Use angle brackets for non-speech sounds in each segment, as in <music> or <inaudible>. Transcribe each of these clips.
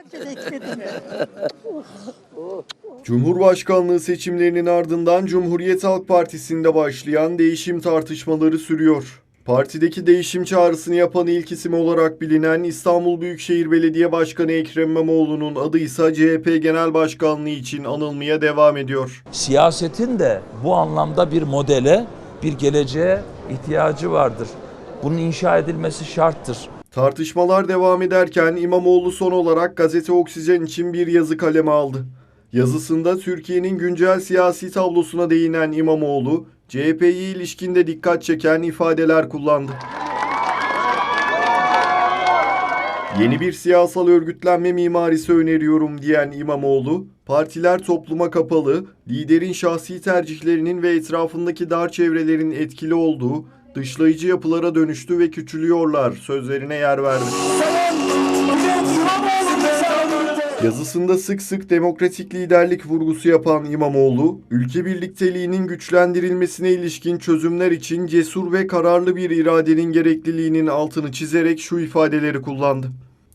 <laughs> Cumhurbaşkanlığı seçimlerinin ardından Cumhuriyet Halk Partisi'nde başlayan değişim tartışmaları sürüyor. Partideki değişim çağrısını yapan ilk isim olarak bilinen İstanbul Büyükşehir Belediye Başkanı Ekrem İmamoğlu'nun adı ise CHP Genel Başkanlığı için anılmaya devam ediyor. Siyasetin de bu anlamda bir modele, bir geleceğe ihtiyacı vardır. Bunun inşa edilmesi şarttır. Tartışmalar devam ederken İmamoğlu son olarak gazete Oksijen için bir yazı kaleme aldı. Yazısında Türkiye'nin güncel siyasi tablosuna değinen İmamoğlu, CHP'ye ilişkinde dikkat çeken ifadeler kullandı. Yeni bir siyasal örgütlenme mimarisi öneriyorum diyen İmamoğlu, partiler topluma kapalı, liderin şahsi tercihlerinin ve etrafındaki dar çevrelerin etkili olduğu, dışlayıcı yapılara dönüştü ve küçülüyorlar sözlerine yer verdi. Yazısında sık sık demokratik liderlik vurgusu yapan İmamoğlu, ülke birlikteliğinin güçlendirilmesine ilişkin çözümler için cesur ve kararlı bir iradenin gerekliliğinin altını çizerek şu ifadeleri kullandı.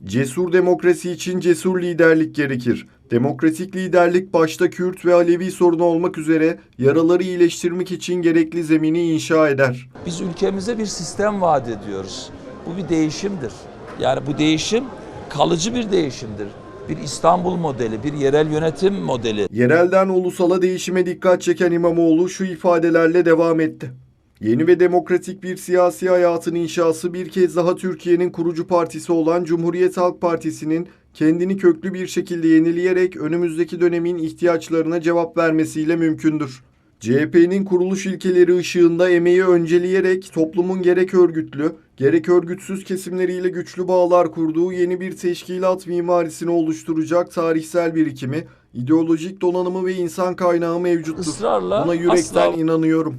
Cesur demokrasi için cesur liderlik gerekir. Demokratik liderlik başta Kürt ve Alevi sorunu olmak üzere yaraları iyileştirmek için gerekli zemini inşa eder. Biz ülkemize bir sistem vaat ediyoruz. Bu bir değişimdir. Yani bu değişim kalıcı bir değişimdir. Bir İstanbul modeli, bir yerel yönetim modeli. Yerelden ulusala değişime dikkat çeken İmamoğlu şu ifadelerle devam etti. Yeni ve demokratik bir siyasi hayatın inşası bir kez daha Türkiye'nin kurucu partisi olan Cumhuriyet Halk Partisi'nin kendini köklü bir şekilde yenileyerek önümüzdeki dönemin ihtiyaçlarına cevap vermesiyle mümkündür. CHP'nin kuruluş ilkeleri ışığında emeği önceleyerek toplumun gerek örgütlü, gerek örgütsüz kesimleriyle güçlü bağlar kurduğu yeni bir teşkilat mimarisini oluşturacak tarihsel birikimi, ideolojik donanımı ve insan kaynağı mevcuttur. Israrla Buna yürekten asla inanıyorum.